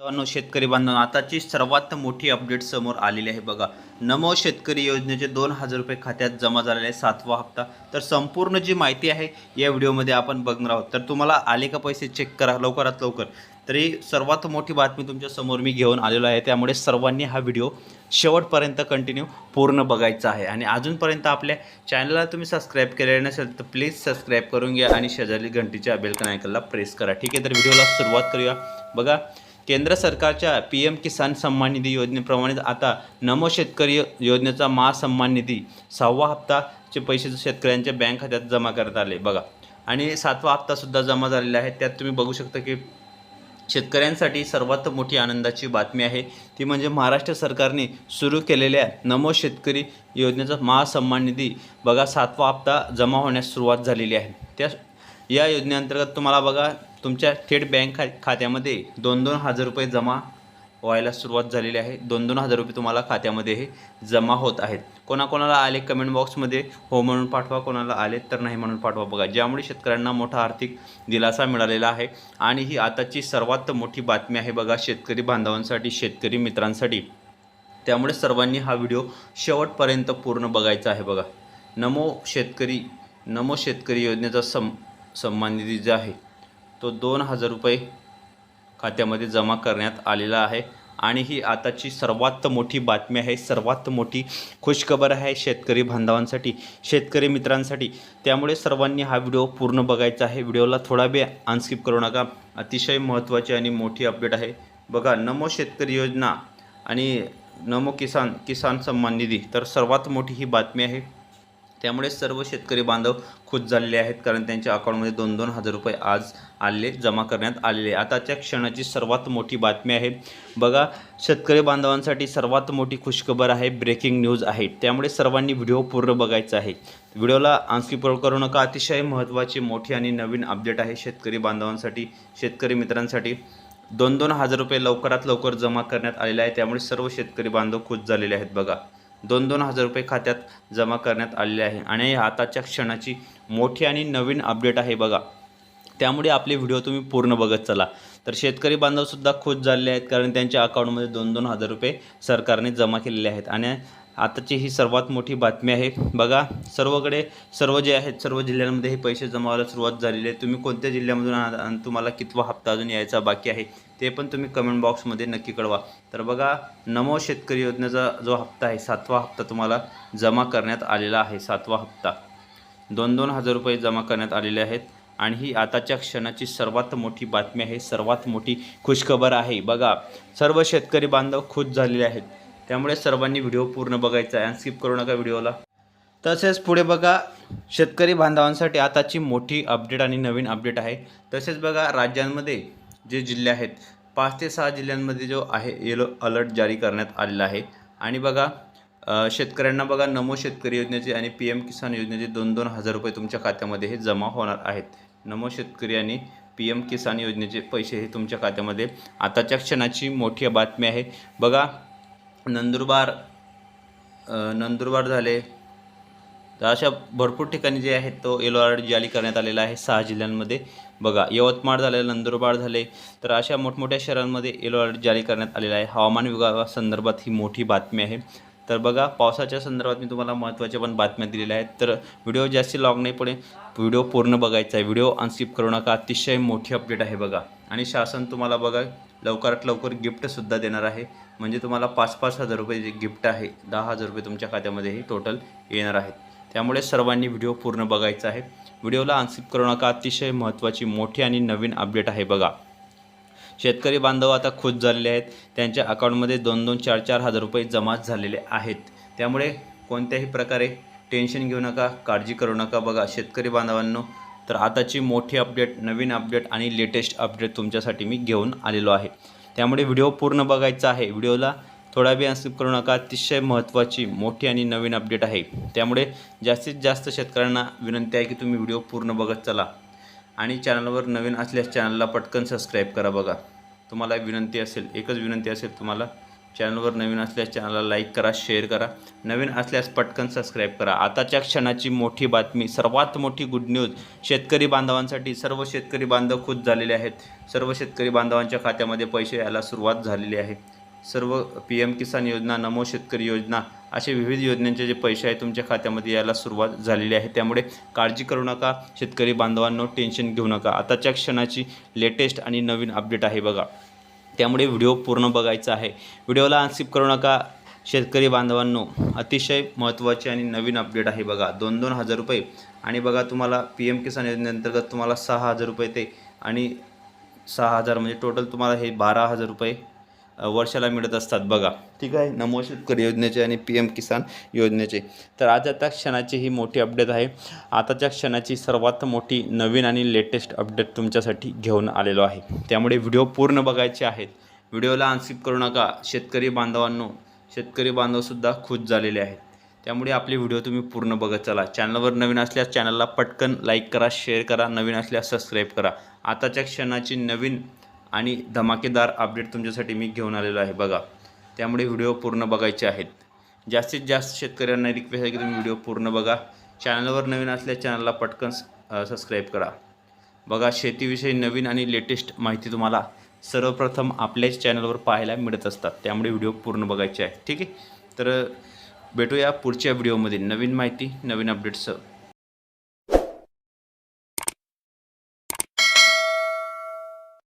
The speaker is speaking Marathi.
मित्रांनो शेतकरी बांधव आताची सर्वात मोठी अपडेट समोर आलेली आहे बघा. नमो शेतकरी योजनेचे दोन हजार रुपये खात्यात जमा झालेले आहे सातवा हप्ता. तर संपूर्ण जी माहिती आहे या व्हिडिओमध्ये आपण बघणार आहोत. तर तुम्हाला आले का पैसे चेक करा लवकरात लवकर. तरी सर्वात मोठी बातमी तुमच्यासमोर मी घेऊन आलेलो आहे. त्यामुळे सर्वांनी हा व्हिडिओ शेवटपर्यंत कंटिन्यू पूर्ण बघायचा आहे. आणि अजूनपर्यंत आपल्या चॅनलला तुम्ही सबस्क्राईब केलेले नसेल तर प्लीज सबस्क्राईब करून घ्या आणि शेजारी घंटीच्या बेलकन आयकनला प्रेस करा. ठीक आहे तर व्हिडिओला सुरुवात करूया. बघा केंद्र सरकारच्या पी एम किसान सन्मान निधी योजनेप्रमाणेच आता नमो शेतकरी योजनेचा महासन्मान निधी सहावा हप्ताचे पैसे शेतकऱ्यांच्या बँक खात्यात जमा करण्यात आले. बघा. आणि सातवा हप्तासुद्धा जमा झालेला आहे. त्यात तुम्ही बघू शकता की शेतकऱ्यांसाठी सर्वात मोठी आनंदाची बातमी आहे. ती म्हणजे महाराष्ट्र सरकारने सुरू केलेल्या नमो शेतकरी योजनेचा महासन्मान निधी बघा सातवा हप्ता जमा होण्यास सुरुवात झालेली आहे. त्या या योजनेअंतर्गत तुम्हाला बघा तुमच्या थेट बँक खा खात्यामध्ये दोन दोन हजार रुपये जमा व्हायला सुरुवात झालेली आहे. दोन दोन हजार रुपये तुम्हाला खात्यामध्ये हे जमा होत आहेत. कोणाकोणाला आले कमेंट बॉक्समध्ये हो म्हणून पाठवा. कोणाला आले तर नाही म्हणून पाठवा. बघा ज्यामुळे शेतकऱ्यांना मोठा आर्थिक दिलासा मिळालेला आहे. आणि ही आताची सर्वात मोठी बातमी आहे बघा शेतकरी बांधवांसाठी शेतकरी मित्रांसाठी. त्यामुळे सर्वांनी हा व्हिडिओ शेवटपर्यंत पूर्ण बघायचा आहे बघा. नमो शेतकरी नमो शेतकरी योजनेचा सम सन्मान निधी जो आहे तो दोन हजार रुपये खात्यामध्ये जमा करण्यात आलेला आहे. आणि ही आताची सर्वात मोठी बातमी आहे सर्वात मोठी खुशखबर आहे शेतकरी बांधवांसाठी शेतकरी मित्रांसाठी. त्यामुळे सर्वांनी हा व्हिडिओ पूर्ण बघायचा आहे. व्हिडिओला थोडा वेळ अनस्किप करू नका. अतिशय महत्त्वाची आणि मोठी अपडेट आहे. बघा नमो शेतकरी योजना आणि नमो किसान किसान सन्मान निधी. तर सर्वात मोठी ही बातमी आहे. त्यामुळे सर्व शेतकरी बांधव खुश झालेले आहेत कारण त्यांच्या अकाउंटमध्ये दोन दोन हजार रुपये आज आले जमा करण्यात आलेले आताच्या क्षणाची सर्वात मोठी बातमी आहे. बघा शेतकरी बांधवांसाठी सर्वात मोठी खुशखबर आहे ब्रेकिंग न्यूज आहे. त्यामुळे सर्वांनी व्हिडिओ पूर्ण बघायचा आहे. व्हिडिओला आंसकीप करू नका. अतिशय महत्त्वाची मोठी आणि नवीन अपडेट आहे शेतकरी बांधवांसाठी शेतकरी मित्रांसाठी. दोन दोन हजार रुपये लवकरात लवकर जमा करण्यात आलेले आहे. त्यामुळे सर्व शेतकरी बांधव खुश झालेले आहेत. बघा. दोन दोन हजार रुपये खात्यात जमा करण्यात आलेले आहे. आणि आताच्या क्षणाची मोठी आणि नवीन अपडेट आहे बघा. त्यामुळे आपले व्हिडिओ तुम्ही पूर्ण बघत चला. तर शेतकरी बांधवसुद्धा खुश झालेले आहेत कारण त्यांच्या अकाउंटमध्ये दोन दोन हजार रुपये सरकारने जमा केलेले आहेत. आणि आताची ही सर्वात मोठी बातमी आहे. बघा सर्वकडे सर्व जे आहेत सर्व जिल्ह्यांमध्ये हे पैसे जमावायला सुरुवात झालेली आहे. तुम्ही कोणत्या जिल्ह्यामधून आणि तुम्हाला कितवा हप्ता अजून यायचा बाकी आहे ते पण तुम्ही कमेंट बॉक्समध्ये नक्की कळवा. तर बघा नमो शेतकरी योजनेचा जो हप्ता आहे सातवा हप्ता तुम्हाला जमा करण्यात आलेला आहे सातवा हप्ता. दोन दोन हजार रुपये जमा करण्यात आलेले आहेत आणि ही आताच्या क्षणाची सर्वात मोठी बातमी आहे सर्वात मोठी खुशखबर आहे. बघा सर्व शेतकरी बांधव खुश झालेले आहेत. त्यामुळे सर्वांनी व्हिडिओ पूर्ण बघायचा आहे आणि स्किप करू नका व्हिडिओला. तसेच पुढे बघा शेतकरी बांधवांसाठी आताची मोठी अपडेट आणि नवीन अपडेट आहे. तसेच बघा राज्यांमध्ये जे जिल्हे आहेत पाच ते सहा जिल्ह्यांमध्ये जो आहे येलो अलर्ट जारी करण्यात आलेला आहे. आणि बघा शेतकऱ्यांना बघा नमो शेतकरी योजनेचे आणि पी एम किसान योजनेचे दोन दोन हजार रुपये तुमच्या खात्यामध्ये हे जमा होणार आहेत. नमो शेतकरी आणि पी एम किसान योजनेचे पैसे हे तुमच्या खात्यामध्ये आताच्या क्षणाची मोठी बातमी आहे. बघा नंदुरबार नंदुरबार झाले. तर अशा भरपूर ठिकाणी जे आहेत तो येलो अलर्ट जारी करण्यात आलेला आहे सहा जिल्ह्यांमध्ये. बघा यवतमाळ झाले नंदुरबार झाले. तर अशा मोठमोठ्या शहरांमध्ये येलो अलर्ट जारी करण्यात आलेला आहे. हवामान विभागासंदर्भात ही मोठी बातमी आहे. तर बघा पावसाच्या संदर्भात मी तुम्हाला महत्त्वाच्या पण बातम्या दिलेल्या आहेत. तर व्हिडिओ जास्ती लॉग नाही पडे व्हिडिओ पूर्ण बघायचा आहे. व्हिडिओ अनस्किप करू नका. अतिशय मोठी अपडेट आहे बघा. आणि शासन तुम्हाला बघा लवकरात लवकर गिफ्टसुद्धा देणार आहे. म्हणजे तुम्हाला पाच पाच हजार रुपये जे गिफ्ट आहे दहा हजार रुपये तुमच्या खात्यामध्येही टोटल येणार आहेत. त्यामुळे सर्वांनी व्हिडिओ पूर्ण बघायचा आहे. व्हिडिओला अनस्किप करू नका. अतिशय महत्त्वाची मोठी आणि नवीन अपडेट आहे बघा. शेतकरी बांधव आता खुश झालेले आहेत. त्यांच्या अकाउंटमध्ये दोन दोन चार चार हजार रुपये जमा झालेले आहेत. त्यामुळे कोणत्याही प्रकारे टेन्शन घेऊ नका काळजी करू नका बघा. शेतकरी बांधवांनो तर आताची मोठी अपडेट नवीन अपडेट आणि लेटेस्ट अपडेट तुमच्यासाठी मी घेऊन आलेलो आहे. त्यामुळे व्हिडिओ पूर्ण बघायचा आहे. व्हिडिओला थोडा बी स्किप करू नका. अतिशय महत्त्वाची मोठी आणि नवीन अपडेट आहे. त्यामुळे जास्तीत जास्त शेतकऱ्यांना विनंती आहे की तुम्ही व्हिडिओ पूर्ण बघत चला. आणि चॅनलवर नवीन असल्यास चॅनलला पटकन सबस्क्राईब करा बघा. तुम्हाला विनंती असेल एकच विनंती असेल तुम्हाला चॅनलवर नवीन असल्यास चॅनलला लाईक करा शेअर करा. नवीन असल्यास पटकन सबस्क्राईब करा. आताच्या क्षणाची मोठी बातमी सर्वात मोठी गुड न्यूज शेतकरी बांधवांसाठी सर्व शेतकरी बांधव खुश झालेले आहेत. सर्व शेतकरी बांधवांच्या खात्यामध्ये पैसे यायला सुरुवात झालेली आहे. सर्व पी एम किसान योजना नमो शेतकरी योजना असे विविध योजनांचे जे पैसे आहे तुमच्या खात्यामध्ये यायला सुरुवात झालेली आहे. त्यामुळे काळजी करू नका शेतकरी बांधवांनो टेन्शन घेऊ नका. आताच्या क्षणाची लेटेस्ट आणि नवीन अपडेट आहे बघा. त्यामुळे व्हिडिओ पूर्ण बघायचा आहे. व्हिडिओला अनस्किप करू नका. शेतकरी बांधवांनो अतिशय महत्त्वाची आणि नवीन अपडेट आहे बघा. दोन दोन हजार रुपये. आणि बघा तुम्हाला पी एम किसान योजनेअंतर्गत तुम्हाला सहा हजार रुपये ते आणि सहा हजार म्हणजे टोटल तुम्हाला हे बारा हजार रुपये वर्षाला मिळत असतात. बघा. ठीक आहे? नमो शेतकरी योजनेचे आणि पी एम किसान योजनेचे. तर आज आता क्षणाची ही मोठी अपडेट आहे. आताच्या क्षणाची सर्वात मोठी नवीन आणि लेटेस्ट अपडेट तुमच्यासाठी घेऊन आलेलो आहे. त्यामुळे व्हिडिओ पूर्ण बघायचे आहेत. व्हिडिओला अनस्किप करू नका. शेतकरी बांधवांनो शेतकरी बांधवसुद्धा खुश झालेले आहेत. त्यामुळे आपले व्हिडिओ तुम्ही पूर्ण बघत चला. चॅनलवर नवीन असल्यास चॅनलला पटकन लाईक करा शेअर करा नवीन असल्यास सबस्क्राईब करा. आताच्या क्षणाची नवीन आणि धमाकेदार अपडेट तुमच्यासाठी मी घेऊन आलेलो आहे. बघा त्यामुळे व्हिडिओ पूर्ण बघायचे आहेत. जास्तीत जास्त शेतकऱ्यांना रिक्वेस्ट आहे की तुम्ही व्हिडिओ पूर्ण बघा. चॅनलवर नवीन असल्या चॅनलला पटकन सबस्क्राईब करा. बघा शेतीविषयी नवीन आणि लेटेस्ट माहिती तुम्हाला सर्वप्रथम आपल्याच चॅनलवर पाहायला मिळत असतात. त्यामुळे व्हिडिओ पूर्ण बघायचे आहे ठीक आहे? तर भेटूया पुढच्या व्हिडिओमध्ये नवीन माहिती नवीन अपडेट्स